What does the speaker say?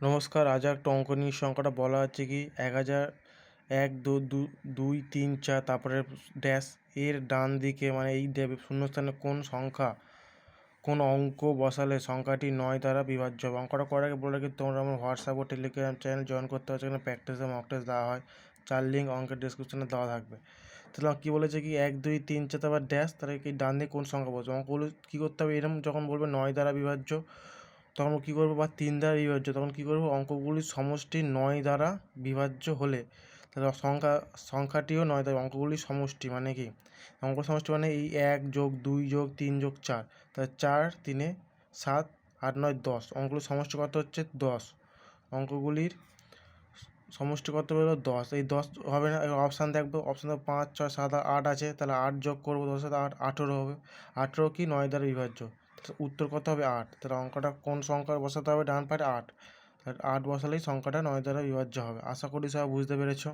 নমস্কার, আজ একটা অঙ্ক নিয়ে সংখ্যাটা বলা হচ্ছে কি এক হাজার এক, দু দুই, তিন, চার, তারপরে ড্যাশ, এর ডান দিকে মানে এই শূন্যস্থানে কোন সংখ্যা, কোন অঙ্ক বসালে সংখ্যাটি নয় দ্বারা বিভাজ্য হবে? অঙ্কটা করার আগে বলে রাখি, তোমরা আমার হোয়াটসঅ্যাপ ও টেলিগ্রাম চ্যানেল জয়েন করতে পারছ এখানে প্র্যাকটিস মক টেস্ট দেওয়া হয়, চার লিঙ্ক অঙ্কের ডিসক্রিপশনে দেওয়া থাকবে। তাহলে কী বলেছে কি, এক, দুই, তিন, চার, তারপর ড্যাশ, তাহলে কি ডান দিকে কোন সংখ্যা বলছে অঙ্কগুলো কী করতে হবে? এরকম যখন বলবে নয় দ্বারা বিভাজ্য তখন কী করব? বা তিন দ্বারা বিভাজ্য। তখন কী করব? অঙ্কগুলির সমষ্টি নয় দ্বারা বিভাজ্য হলে তাহলে সংখ্যা, সংখ্যাটিও নয় দ্বারা অঙ্কগুলির সমষ্টি মানে কি? অঙ্ক সমষ্টি মানে এই এক যোগ দুই যোগ তিন যোগ চার। তাহলে চার তিনে সাত, আট, নয়, দশ। অঙ্কগুলির সমষ্টি কত হচ্ছে? দশ। অঙ্কগুলির সমষ্টি কত হলো? দশ। এই দশ হবে না, অপশান দেখব। অপশান দেখব, পাঁচ, ছয়, সাত আট আছে। তাহলে আট যোগ করব দশের সাথে আট, আঠেরো হবে। আঠেরো কি? নয় দ্বারা বিভাজ্য। উত্তর কত হবে আট। তাহলে অঙ্কটা কোন সংখ্যা বসাতে হবে? ডান পাটে আট। আট বসালেই সংখ্যাটা নয় দ্বারা বিভাজ্য হবে। আশা করি সবাই বুঝতে পেরেছ।